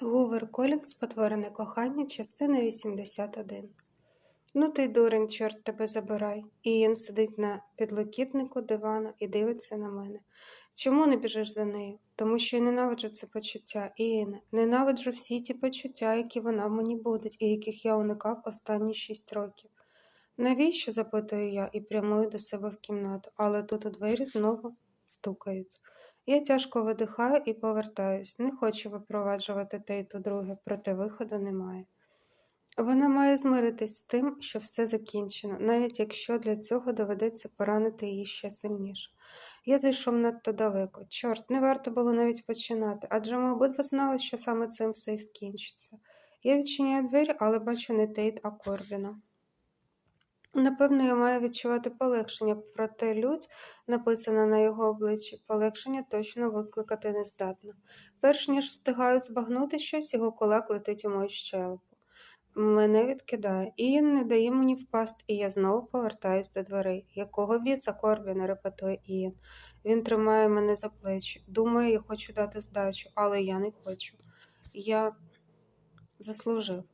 Гувер Колінс Спотворене кохання, частина 81. Ну ти, дурень, чорт тебе забирай. Ієн сидить на підлокітнику дивана і дивиться на мене. Чому не біжиш за нею? Тому що я ненавиджу це почуття, Ієне. Ненавиджу всі ті почуття, які вона мені будуть, і яких я уникав останні шість років. Навіщо? запитую я і прямую до себе в кімнату, але тут у двері знову стукають. Я тяжко видихаю і повертаюсь. Не хочу випроваджувати те й то друге, проте виходу немає. Вона має змиритись з тим, що все закінчено, навіть якщо для цього доведеться поранити її ще сильніше. Я зайшов надто далеко. Чорт, не варто було навіть починати, адже ми обидва знали, що саме цим все і скінчиться. Я відчиняю двері, але бачу не Тейт, а Корбіна. Напевно, я маю відчувати полегшення, проте лють, написана на його обличчі, полегшення точно викликати не здатна. Перш ніж встигаю збагнути щось, його кулак летить у мою щелепу. Мене відкидає, Ієн не дає мені впасти, і я знову повертаюсь до дверей. Якого біса Корбіна, репетує Ієн. Він тримає мене за плечі. Думаю, я хочу дати здачу, але я не хочу. Я заслужив.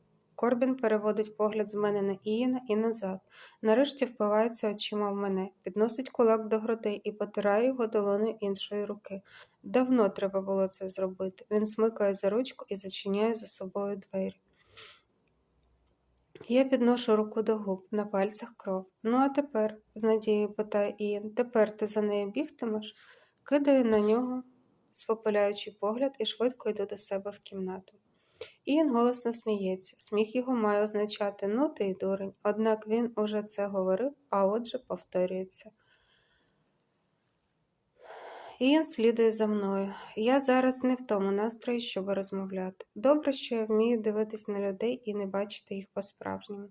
Корбін переводить погляд з мене на Ієна і назад. Нарешті впивається очима в мене, підносить кулак до грудей і потирає його долоною іншої руки. Давно треба було це зробити. Він смикає за ручку і зачиняє за собою двері. Я підношу руку до губ, на пальцях кров. Ну, а тепер, з надією питає Ієн, тепер ти за нею бігтимеш? Кидаю на нього спопиляючий погляд і швидко йду до себе в кімнату. Ієн голосно сміється. Сміх його має означати ну ти й дурень. Однак він уже це говорив, а отже повторюється. Ієн слідує за мною. Я зараз не в тому настрої, щоб розмовляти. Добре, що я вмію дивитись на людей і не бачити їх по-справжньому.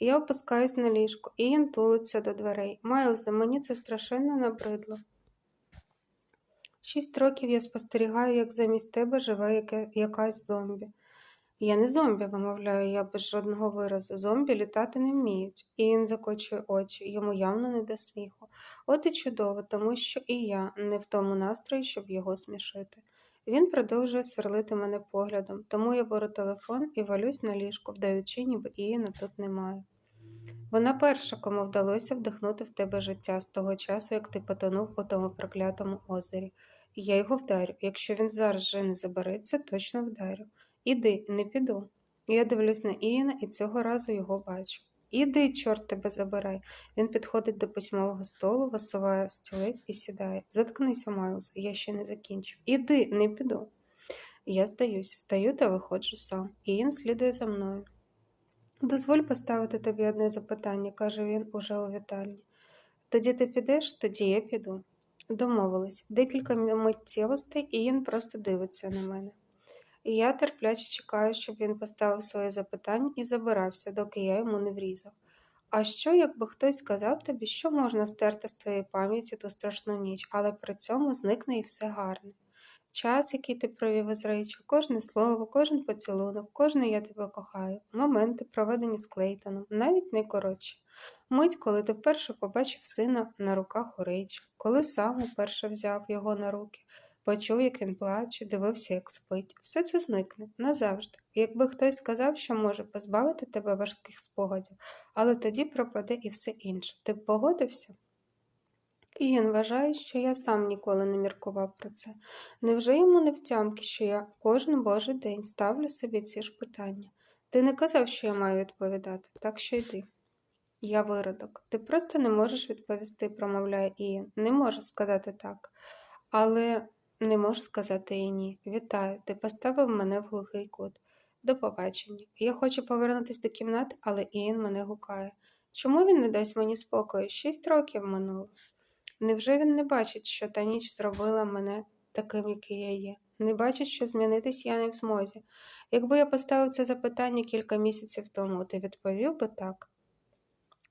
Я опускаюсь на ліжко, Ієн тулиться до дверей. Майлзе, мені це страшенно набридло. Шість років я спостерігаю, як замість тебе живе якась зомбі. Я не зомбі, вимовляю я без жодного виразу. Зомбі літати не вміють. І він закочує очі, йому явно не до сміху. От і чудово, тому що і я не в тому настрої, щоб його смішити. Він продовжує сверлити мене поглядом, тому я беру телефон і валюсь на ліжко, вдаючи, ніби Іїна тут немає. Вона перша, кому вдалося вдихнути в тебе життя з того часу, як ти потонув у тому проклятому озері. І я його вдарю. Якщо він зараз же не забереться, точно вдарю. Іди, не піду. Я дивлюсь на Ієна і цього разу його бачу. Іди, чорт тебе забирай. Він підходить до письмового столу, висуває стілець і сідає. Заткнися, Майлз, я ще не закінчив. Іди, не піду. Я здаюсь, встаю та виходжу сам. Ієн слідує за мною. Дозволь поставити тобі одне запитання, каже він уже у вітальні. Тоді ти підеш, тоді я піду. Домовились. Декілька миттєвостей, і він просто дивиться на мене. І я терпляче чекаю, щоб він поставив своє запитання і забирався, доки я йому не врізав. А що, якби хтось сказав тобі, що можна стерти з твоєї пам'яті ту страшну ніч, але при цьому зникне і все гарне? Час, який ти провів із Рейчел, кожне слово, кожен поцілунок, кожне я тебе кохаю, моменти, проведені з Клейтоном, навіть найкоротші. Мить, коли ти вперше побачив сина на руках у Рейчел, коли сам уперше взяв його на руки, почув, як він плаче, дивився, як спить. Все це зникне назавжди. Якби хтось сказав, що може позбавити тебе важких спогадів, але тоді пропаде і все інше. Ти б погодився? Ієн вважає, що я сам ніколи не міркував про це. Невже йому не втямки, що я кожен божий день ставлю собі ці ж питання? Ти не казав, що я маю відповідати, так що йди. Я виродок. Ти просто не можеш відповісти, промовляє Ієн. Не можу сказати так. Але не можу сказати і ні. Вітаю, ти поставив мене в глухий кут. До побачення. Я хочу повернутися до кімнати, але Ієн мене гукає. Чому він не дасть мені спокою? Шість років минуло. Невже він не бачить, що та ніч зробила мене таким, який я є? Не бачить, що змінитись я не в змозі. Якби я поставив це запитання кілька місяців тому, ти відповів би так,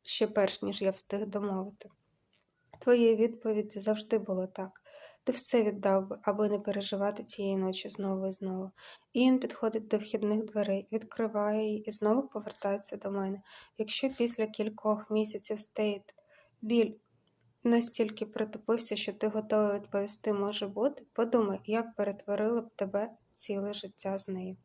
ще перш ніж я встиг домовити. Твоєю відповіддю завжди було так. Ти все віддав би, аби не переживати цієї ночі знову і знову. Ієн підходить до вхідних дверей, відкриває її і знову повертається до мене. Якщо після кількох місяців стейт біль настільки притупився, що ти готовий відповісти може бути, подумай, як перетворило б тебе ціле життя з нею.